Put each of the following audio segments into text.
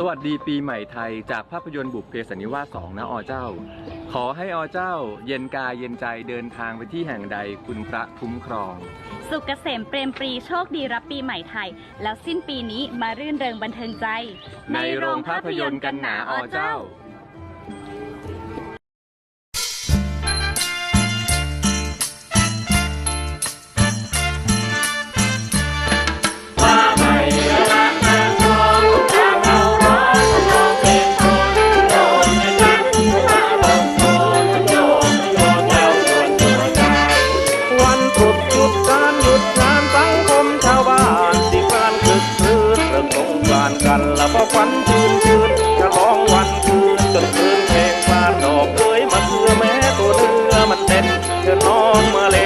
สวัสดีปีใหม่ไทยจากภาพยนตร์บุพเพสันนิวาสสองนะอเจ้า ขอให้อเจ้า เย็นกายเย็นใจเดินทางไปที่แห่งใดคุณพระคุ้มครอง สุขเกษมเปรมปรีโชคดีรับปีใหม่ไทย แล้วสิ้นปีนี้มารื่นเริงบันเทิงใจ ในโรงภาพยนตร์กันหนาอเจ้า หยุดการหยุดงานสังคมชาวบ้านที่การคึกคืนเริ่มสงกรานกันแล้วก็ฝันชื่นชื่นฉลองวันคืนจนคืนเพลงปลาดอกเอ้ยมาเสือแม้ตัวเรือมันเด่นเธอน้องมาเล่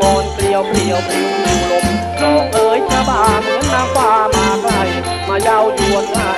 ก่อนเปลี่ยวเปลี่ยวปลิวดูลมดอกเอ๋ยชะบาเหมือนนางฟ้ามาไกลมาเย้ายวนหา